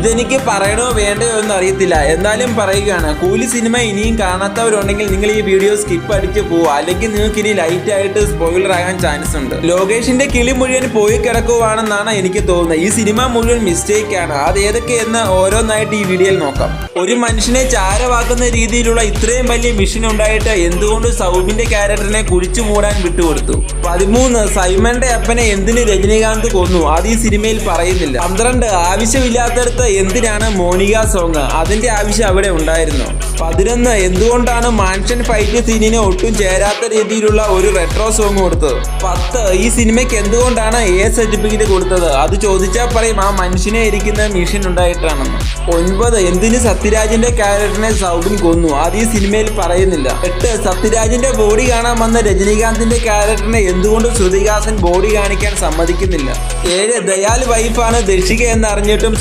ഇതെനിക്ക് പറയണോ വേണ്ടയോ എന്ന് അറിയത്തില്ല. എന്നാലും പറയുകയാണ് കൂലി സിനിമ ഇനിയും കാണാത്തവരുണ്ടെങ്കിൽ നിങ്ങൾ ഈ വീഡിയോ സ്കിപ്പ് അടിച്ച് പോവുക. അല്ലെങ്കിൽ നിങ്ങൾക്ക് ഇനി ലൈറ്റ് ആയിട്ട് സ്പോയിലർ ആകാൻ ചാൻസ് ഉണ്ട്. ലോകേഷിന്റെ കിളി മുഴുവൻ പോയി കിടക്കുവാണെന്നാണ് എനിക്ക് തോന്നുന്നത്. ഈ സിനിമ മുഴുവൻ മിസ്റ്റേക്ക് ആണ്. അത് ഏതൊക്കെയെന്ന് ഓരോന്നായിട്ട് ഈ വീഡിയോയിൽ നോക്കാം. ഒരു മനുഷ്യനെ ചാരവാക്കുന്ന രീതിയിലുള്ള ഇത്രയും വലിയ മിഷൻ ഉണ്ടായിട്ട് എന്തുകൊണ്ട് സൗബിന്റെ ക്യാരക്ടറിനെ കുഴിച്ചു മൂടാൻ വിട്ടുകൊടുത്തു? പതിമൂന്ന് സൈമന്റെ അപ്പനെ എന്തിന് രജനീകാന്ത് കൊന്നു? അത് ഈ സിനിമയിൽ പറയുന്നില്ല. പന്ത്രണ്ട് ആവശ്യമില്ലാത്തടത്ത് എന്തിനാണ് മോണിക സോങ് അതിന്റെ ആവശ്യം അവിടെ ഉണ്ടായിരുന്നു. പതിനൊന്ന് എന്തുകൊണ്ടാണ് മാൻഷൻ ഫൈറ്റ് സീനിന് ഒട്ടും ചേരാത്ത രീതിയിലുള്ള ഒരു റെട്രോ സോങ് കൊടുത്തത്? പത്ത് ഈ സിനിമയ്ക്ക് എന്തുകൊണ്ടാണ് എ സർട്ടിഫിക്കറ്റ് കൊടുത്തത്? അത് ചോദിച്ചാൽ പറയും ആ മനുഷ്യനെ ഇരിക്കുന്ന മിഷൻ ഉണ്ടായിട്ടാണെന്ന്. ഒൻപത് എന്തിന് സത്യരാജിന്റെ ക്യാരക്ടറിനെ സൗബിൻ കൊന്നു? അത് ഈ സിനിമയിൽ പറയുന്നില്ല. എട്ട് സത്യരാജിന്റെ ബോഡി കാണാൻ വന്ന രജനീകാന്തിന്റെ ക്യാരക്ടറിനെ എന്തുകൊണ്ട് ശ്രുതിഹാസൻ ബോഡി കാണിക്കാൻ സമ്മതിക്കുന്നില്ല? ഏഴ് ദയാൽ വൈഫാണ് ദക്ഷിക എന്ന് അറിഞ്ഞിട്ടും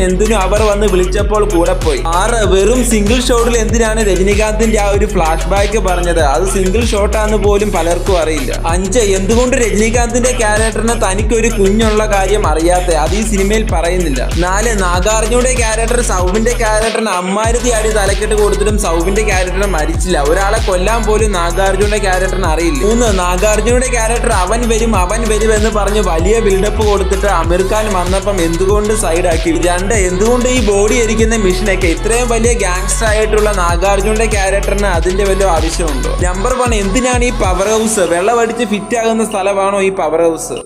എന്തിനും അവർ വന്ന് വിളിച്ചപ്പോൾ കൂടെ പോയി. ആറ് വെറും സിംഗിൾ ഷോട്ടിൽ എന്തിനാണ് രജനീകാന്തിന്റെ ആ ഒരു ഫ്ലാഷ് ബാക്ക് പറഞ്ഞത്? അത് സിംഗിൾ ഷോട്ടാന്ന് പോലും പലർക്കും അറിയില്ല. അഞ്ച് എന്തുകൊണ്ട് രജനീകാന്തിന്റെ ക്യാരക്ടറിന് തനിക്കൊരു കുഞ്ഞുള്ള കാര്യം അറിയാത്ത? അത് ഈ സിനിമയിൽ പറയുന്നില്ല. നാല് നാഗാർജുനയുടെ ക്യാരക്ടർ സൗബിന്റെ ക്യാരക്ടറിന് അമ്മാരുതി അടി തലക്കെട്ട് കൊടുത്തിട്ടും സൗബിന്റെ ക്യാരക്ടർ മരിച്ചില്ല. ഒരാളെ കൊല്ലാൻ പോലും നാഗാർജുനയുടെ ക്യാരക്ടറിന് അറിയില്ല. മൂന്ന് നാഗാർജുനയുടെ ക്യാരക്ടർ അവൻ വരും അവൻ വരും എന്ന് പറഞ്ഞ് വലിയ ബിൽഡപ്പ് കൊടുത്തിട്ട് അമീർ ഖാൻ വന്നപ്പം എന്തുകൊണ്ട് സൈഡാക്കി രണ്ട് എന്തുകൊണ്ട് ഈ ബോഡി അരിക്കുന്ന മിഷനൊക്കെ ഇത്രയും വലിയ ഗാങ്സ്റ്റർ ആയിട്ടുള്ള നാഗാർജുന്റെ ക്യാരക്ടറിന് അതിന്റെ വല്ല ആവശ്യമുണ്ടോ? നമ്പർ വൺ എന്തിനാണ് ഈ പവർ ഹൗസ് വെള്ളമടിച്ച് ഫിറ്റ് ആകുന്ന സ്ഥലമാണോ ഈ പവർ ഹൗസ്